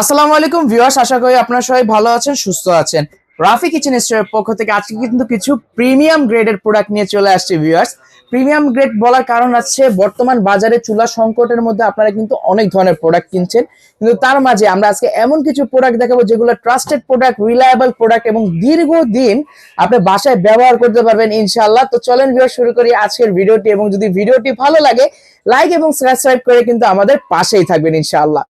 আসসালামু আলাইকুম ভিউয়ার্স, আশা করি আপনারা সবাই ভালো আছেন, সুস্থ আছেন। রাফি কিচেন স্টোরের পক্ষ থেকে আজকে কিন্তু কিছু প্রিমিয়াম গ্রেডের প্রোডাক্ট নিয়ে চলে আসছে ভিউয়ার্স। প্রিমিয়াম গ্রেড বলার কারণ আছে, বর্তমান বাজারে চুলা সংকটের মধ্যে আপনারা কিন্তু অনেক ধরনের প্রোডাক্ট কিনছেন। কিন্তু তার মাঝে আমরা আজকে এমন কিছু প্রোডাক্ট দেখাবো যেগুলো ট্রাস্টেড প্রোডাক্ট রিলায়েবল প্রোডাক্ট এবং দীর্ঘদিন আপনি বাসায় ব্যবহার করতে পারবেন ইনশাল্লাহ তো চলেন ভিউয়ার শুরু করি আজকের ভিডিওটি এবং যদি ভিডিওটি ভালো লাগে লাইক এবং সাবস্ক্রাইব করে কিন্তু আমাদের পাশেই থাকবেন, ইনশাআল্লাহ।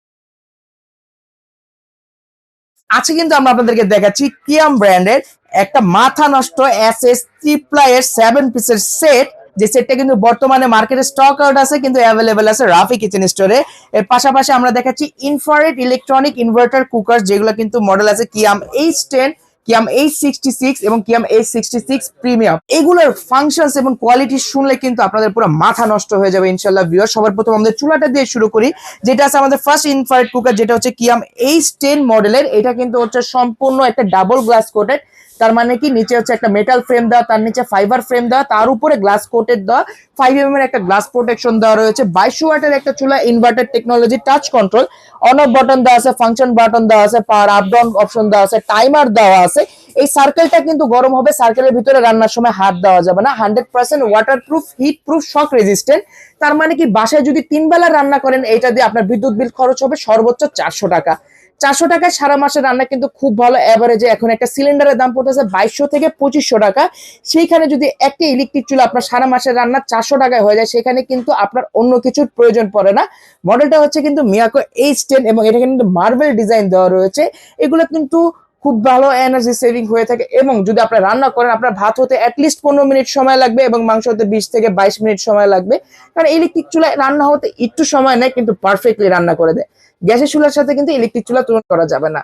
আজকে কিন্তু আমরা আপনাদেরকে দেখাচ্ছি কিয়াম ব্র্যান্ডের একটা মাথা নষ্ট এস এস ত্রিপ্লাইয়ের সেভেন পিসের সেট যে সেটটা কিন্তু বর্তমানে মার্কেটে স্টক আউট আছে, কিন্তু অ্যাভেলেবেল আছে রাফি কিচেন স্টোরে এর পাশাপাশি আমরা দেখাচ্ছি ইনফারেট ইলেকট্রনিক ইনভার্টার কুকার যেগুলো কিন্তু মডেল আছে Kiam H ten Kiam H sixty six এবং Kiam H sixty six premium এগুলোর ফাংশনস এবং কোয়ালিটি শুনলে কিন্তু আপনাদের পুরো মাথা নষ্ট হয়ে যাবে ইনশাল্লাহ ভিউয়ার সবার প্রথম আমাদের চুলাটা দিয়ে শুরু করি, যেটা আছে আমাদের ফার্স্ট ইনফার্ট কুকার যেটা হচ্ছে কিয়াম এইচ টেন মডেলের এটা কিন্তু হচ্ছে সম্পূর্ণ একটা ডাবল গ্লাস কোটেড তার মানে কি? নিচে হচ্ছে একটা মেটাল ফ্রেম দেওয়া, তার নিচে ফাইবার ফ্রেম দেওয়া, তার উপরে গ্লাস কোটেড দেওয়া ফাইভ এম এর একটা গ্লাস প্রোটেকশন দেওয়া রয়েছে। বাইশো ওয়াটের একটা চুলা inverter technology touch control on off button দেওয়া আছে ফাংশন বাটন দেওয়া আছে পাওয়ার আপ ডাউন অপশন দেওয়া আছে টাইমার দেওয়া আছে। এই সার্কেলটা কিন্তু গরম হবে সার্কেলের ভিতরে রান্নার সময় হাত দেওয়া যাবে না। Hundred percent water proof heat proof shock resistant তার মানে কি? বাসায় যদি তিন বেলা রান্না করেন, এইটা দিয়ে আপনার বিদ্যুৎ বিল খরচ হবে সর্বোচ্চ চারশো টাকা। চারশো টাকায় সারা মাসের রান্না কিন্তু খুব ভালো। অ্যাভারেজে এখন একটা সিলিন্ডারের দাম পড়তেছে বাইশশো থেকে পঁচিশশো টাকা। সেইখানে যদি একটা ইলেকট্রিক চুলা আপনার সারা মাসের রান্না চারশো টাকায় হয়ে যায়, সেখানে কিন্তু আপনার অন্য কিছুর প্রয়োজন পড়ে না। মডেলটা হচ্ছে কিন্তু মিয়াকো এইচ টেন এবং এটা কিন্তু মার্বেল ডিজাইন দেওয়া রয়েছে। এগুলো কিন্তু খুব ভালো এনার্জি সেভিং হয়ে থাকে এবং যদি আপনার রান্না করেন, আপনার ভাত হতে অ্যাটলিস্ট পনেরো মিনিট সময় লাগবে এবং মাংস হতে বিশ থেকে বাইশ মিনিট সময় লাগবে। কারণ ইলেকট্রিক চুলায় রান্না হতে একটু সময় নেয়, কিন্তু পারফেক্টলি রান্না করে দেয়। গ্যাসের চুলার সাথে কিন্তু ইলেকট্রিক চুলা তুলনা করা যাবে না।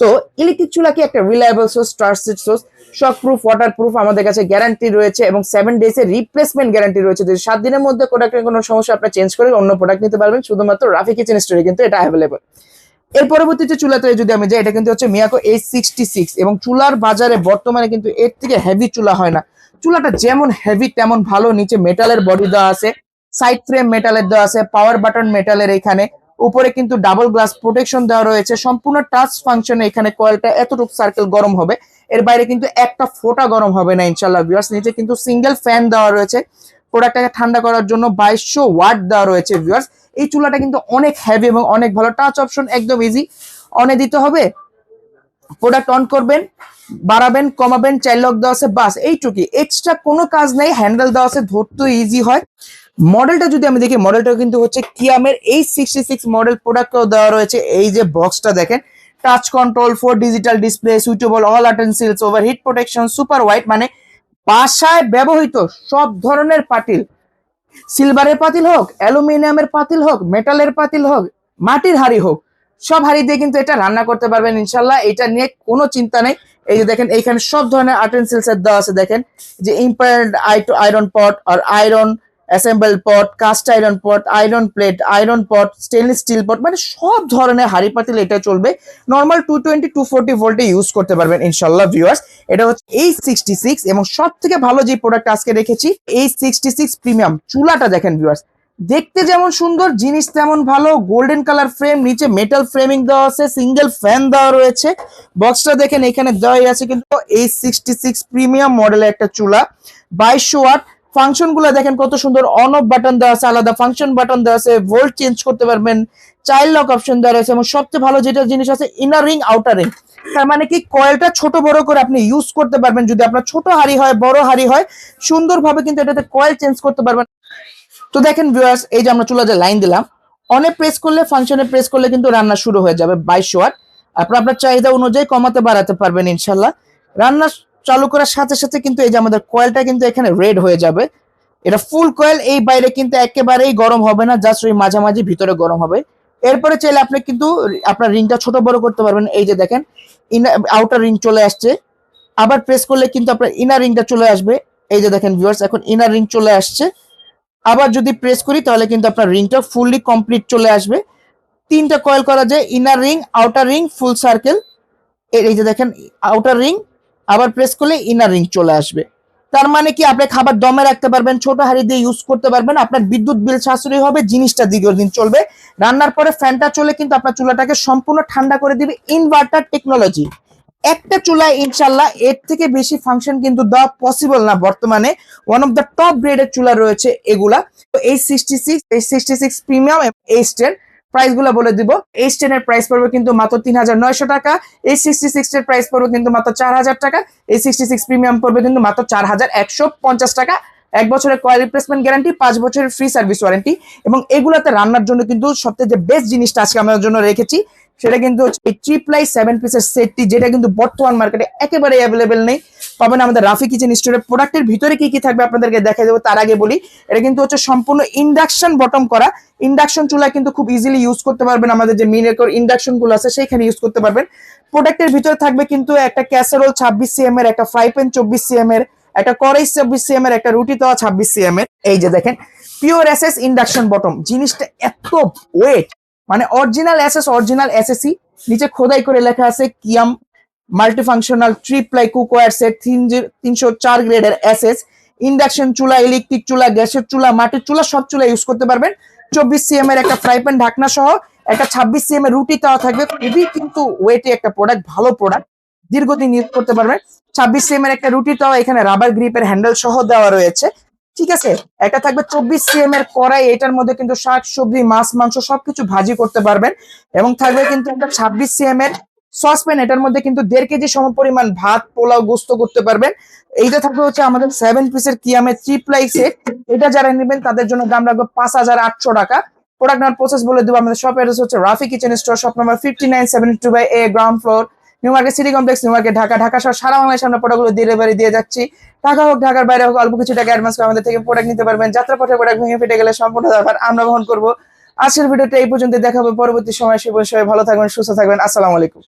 তো ইলেকট্রিক চুলা কি একটা reliable source trusted source shock proof water proof আমাদের কাছে গ্যারান্টি রয়েছে এবং সেভেন ডেজ এর রিপ্লেসমেন্ট গ্যারান্টি রয়েছে। যদি সাত দিনের মধ্যে প্রোডাক্টের কোনো সমস্যা আপনার চেঞ্জ করে অন্য প্রোডাক্ট নিতে পারবেন, শুধুমাত্র রাফি কিচেন স্টোরে কিন্তু এটা অ্যাভেলেবল এর পরবর্তীতে চুলাতে যদি আমি যাই, এটা কিন্তু হচ্ছে মিয়াকো এইচ সিক্সটি সিক্স এবং চুলার বাজারে বর্তমানে কিন্তু এর থেকে হেভি চুলা হয় না। চুলাটা যেমন হেভি তেমন ভালো। নিচে মেটালের বডি দেওয়া আছে সাইড ফ্রেম মেটালের দেওয়া আছে পাওয়ার বাটন মেটালের এখানে। উপরে কিন্তু ডাবল গ্লাস প্রোটেকশন দেওয়া রয়েছে। সম্পূর্ণ টাচ ফাংশনে এখানে কয়েলটা এতটুকু সার্কেল গরম হবে। এর বাইরে কিন্তু একটা ফোটা গরম হবে না ইনশাল্লাহ ভিউয়ার্স নিচে কিন্তু সিঙ্গেল ফ্যান দেওয়া রয়েছে। প্রোডাক্টটাকে ঠান্ডা করার জন্য বাইশশো ওয়াট দেওয়া রয়েছে ভিউয়ার্স এই চুলাটা কিন্তু অনেক হেভি এবং অনেক ভালো। টাচ অপশন একদম ইজি অনে দিতে হবে প্রোডাক্ট অন করবেন, বাড়াবেন, কমাবেন চাইল লক দেওয়া আছে, বাস, এইটুকুই। এক্সট্রা কোনো কাজ নেই হ্যান্ডেল দেওয়া আছে ধরতে ইজি হয়। মডেলটা যদি আমি দেখি মডেলটা কিন্তু হচ্ছে কিয়ামের এই সিক্সটি সিক্স মডেল প্রোডাক্টও দেওয়া রয়েছে। এই যে বক্সটা দেখেন touch control four digital display suitable all utensils over heat protection super white মানে বাসায় ব্যবহৃত সব ধরনের পাতিল। সিলভারের পাতিল হোক, অ্যালুমিনিয়ামের পাতিল হোক, মেটালের পাতিল হোক, মাটির হাড়ি হোক, সব হাড়ি দিয়ে কিন্তু এটা রান্না করতে পারবেন ইনশাল্লাহ এটা নিয়ে কোনো চিন্তা নেই। এই যে দেখেন, এইখানে সব ধরনের আর্টেন্সিলস এর দেওয়া আছে। দেখেন, যে ইম্পায়ার্ড আয়রন পট আর iron assemble pot, cast iron pot, iron plate, iron pot, stainless steel pot মানে সব ধরনের হাড়ি পাতিল এটা চলবে। Normal two twenty two forty ভোল্টে ইউজ করতে পারবেন ইনশাল্লাহ ভিউয়ার্স এটা হচ্ছে এই সিক্সটি সিক্স এবং সব থেকে ভালো যে প্রোডাক্ট আজকে রেখেছি এই সিক্সটি সিক্স প্রিমিয়াম চুলাটা দেখেন ভিউয়ার্স দেখতে যেমন সুন্দর, জিনিস তেমন ভালো গোল্ডেন কালার ফ্রেম নিচে মেটাল ফ্রেমিং দেওয়া আছে সিঙ্গেল ফ্যান দেওয়া রয়েছে। বক্সটা দেখেন, এখানে দেওয়াই আছে কিন্তু এই সিক্সটি সিক্স প্রিমিয়াম মডেলের একটা চুলা, বাইশশো ওয়াট। ফাংশনগুলো দেখেন কত সুন্দর অন অফ বাটন দেওয়া আছে, আলাদা ফাংশন বাটন দেওয়া আছে ভোল্ট চেঞ্জ করতে পারবেন চাইল্ড লক অপশন দেওয়া রয়েছে এবং সবচেয়ে ভালো যেটা জিনিস আছে ইনার রিং আউটার রিং তার মানে কি কয়েলটা ছোট বড় করে আপনি ইউজ করতে পারবেন, যদি আপনার ছোট হাড়ি হয়, বড় হাড়ি হয়, সুন্দরভাবে কিন্তু এটাতে কয়েল চেঞ্জ করতে পারবেন। তো দেখেন ভিউয়ার্স এই যে আমরা চুলা যে লাইন দিলাম অনেক প্রেস করলে ফাংশনে প্রেস করলে কিন্তু রান্না শুরু হয়ে যাবে বাইশশো ওয়াট আপনার আপনার চাহিদা অনুযায়ী কমাতে বাড়াতে পারবেন ইনশাল্লাহ রান্না চালু করার সাথে সাথে কিন্তু এই যে আমাদের কয়েলটা কিন্তু এখানে রেড হয়ে যাবে। এটা ফুল কয়েল এই বাইরে কিন্তু একেবারেই গরম হবে না জাস্ট ওই মাঝামাঝি ভিতরে গরম হবে। এরপরে চাইলে আপনি কিন্তু আপনার রিংটা ছোট বড় করতে পারবেন। এই যে দেখেন আউটার রিং চলে আসছে। আবার প্রেস করলে কিন্তু আপনার ইনার রিংটা চলে আসবে। এই যে দেখেন ভিউয়ার্স এখন ইনার রিং চলে আসছে। আবার যদি প্রেস করি, তাহলে কিন্তু আপনার রিংটা ফুললি কমপ্লিট চলে আসবে। তিনটা কয়েল করা যায় inner ring outer ring full circle এই যে দেখেন আউটার রিং আবার প্রেস করলে ইনার রিং চলে আসবে। তার মানে কি আপনি খাবার দমে রাখতে পারবেন, ছোট হাড়ি দিয়ে ইউজ করতে পারবেন, আপনার বিদ্যুৎ বিল সাশ্রয়ী হবে, জিনিসটা দীর্ঘদিন চলবে। রান্নার পরে ফ্যানটা চলে কিন্তু আপনার চুলাটাকে সম্পূর্ণ ঠান্ডা করে দিবে ইনভার্টার টেকনোলজি একটা চুলায় ইনশাল্লাহ এর থেকে বেশি ফাংশন কিন্তু দেওয়া পসিবল না বর্তমানে। ওয়ান অফ দ্য টপ গ্রেডের চুলা রয়েছে এগুলা। তো এই সিক্সটি সিক্স এই sixty six premium H ten প্রাইসগুলো বলে দিব। এইচ টেন এর প্রাইস পড়বে কিন্তু মাত্র তিন হাজার নয়শো টাকা। এই সিক্সটি সিক্স এর প্রাইস পড়বে কিন্তু মাত্র চার হাজার টাকা। এই সিক্সটি সিক্স প্রিমিয়াম পড়বে কিন্তু মাত্র চার হাজার একশো পঞ্চাশ টাকা। এক বছরের কয়েল রিপ্লেসমেন্ট গ্যারান্টি পাঁচ বছরের ফ্রি সার্ভিস ওয়ারেন্টি এবং এগুলাতে রান্নার জন্য কিন্তু সবথেকে যে বেস্ট জিনিসটা আজকে আমাদের জন্য রেখেছি, সেটা কিন্তু হচ্ছে ট্রিপ্লাই সেভেন পিসের সেটটি যেটা কিন্তু বর্তমান মার্কেটে একেবারে অ্যাভেলেবেল নেই। পাবেন আমাদের রাফি কিচেন স্টোরের প্রোডাক্টের ভিতরে কি কি থাকবে আপনাদেরকে দেখা দেবো, তার আগে বলি, এটা কিন্তু হচ্ছে সম্পূর্ণ ইন্ডাকশন বটম করা। ইন্ডাকশন চুলা কিন্তু খুব ইজিলি ইউজ করতে পারবেন আমাদের যে মিনেকর ইন্ডাকশনগুলো আছে সেখানে ইউজ করতে পারবেন। প্রোডাক্টের ভিতরে থাকবে কিন্তু একটা ক্যাসারোল ছাব্বিশ সিএম এর, একটা ফ্রাই প্যান চব্বিশ সিএম এর, একটা কড়াই চব্বিশ সিএম এর, একটা রুটি তাওয়া ছাব্বিশ সিএম এর। এই যে দেখেন পিওর এসএস ইন্ডাকশন বটম জিনিসটা এত ওয়েট মানে অরিজিনাল এসএস অরিজিনাল এসএসি নিচে খোদাই করে লেখা আছে, কিয়াম মাল্টিফাংশনাল ট্রিপ্লাই কুকওয়ার সেট তিনশো চার গ্রেডের এসএস ইন্ডাকশন চুলা ইলেকট্রিক চুলা, গ্যাসের চুলা, মাটির চুলা, সব চুলা ইউজ করতে পারবেন। চব্বিশ সিএম এর একটা ফ্রাই প্যান ঢাকনা সহ একটা ছাব্বিশ সিএম এর রুটি তাওয়া থাকবে। খুবই কিন্তু ওয়েটে একটা প্রোডাক্ট ভালো প্রোডাক্ট দীর্ঘদিন ইউজ করতে পারবেন। ছাব্বিশ সিএম এর একটা রুটি তাওয়া এখানে রাবার গ্রিপের হ্যান্ডেল সহ দেওয়া রয়েছে। ঠিক আছে? এটা থাকবে চব্বিশ সিএম এর কড়াই, এটার মধ্যে কিন্তু শাক, সবজি, মাছ, মাংস সবকিছু ভাজি করতে পারবেন। এবং থাকবে কিন্তু একটা ছাব্বিশ সিএম এর সসপ্যান, এটার মধ্যে কিন্তু দেড় কেজি সম পরিমাণ ভাত, পোলাও, গোস্ত করতে পারবেন। এইটা থাকবে হচ্ছে আমাদের সেভেন পিসের কিয়ামের ট্রিপ্লাই সেট এটা যারা নেবেন, তাদের জন্য দাম রাখবে পাঁচ হাজার আটশো টাকা। প্রোডাক্ট নেওয়ার প্রসেস বলে দেবো আমাদের শপ অ্যাড্রেস হচ্ছে Rafi kitchen store shop number fifty nine seventy two by A ground floor new market city complex new market Dhaka Dhaka সহ সারা বাংলাদেশে আমরা প্রোডাক্টগুলো ডেলিভারি দিয়ে যাচ্ছি। টাকা হোক, ঢাকার বাইরে হোক, অল্প কিছু টাকা অ্যাডভান্স করে আমাদের থেকে প্রোডাক্ট নিতে পারবেন। যাত্রা পথে প্রোডাক্ট ভেঙে ফেটে গেলে সম্পূর্ণ ব্যাপার আমরা বহন করব। আজকের ভিডিওটা এই পর্যন্ত দেখাবো পরবর্তী সময়। সে সবাই ভালো থাকবেন, সুস্থ থাকবেন। আসসালামু আলাইকুম।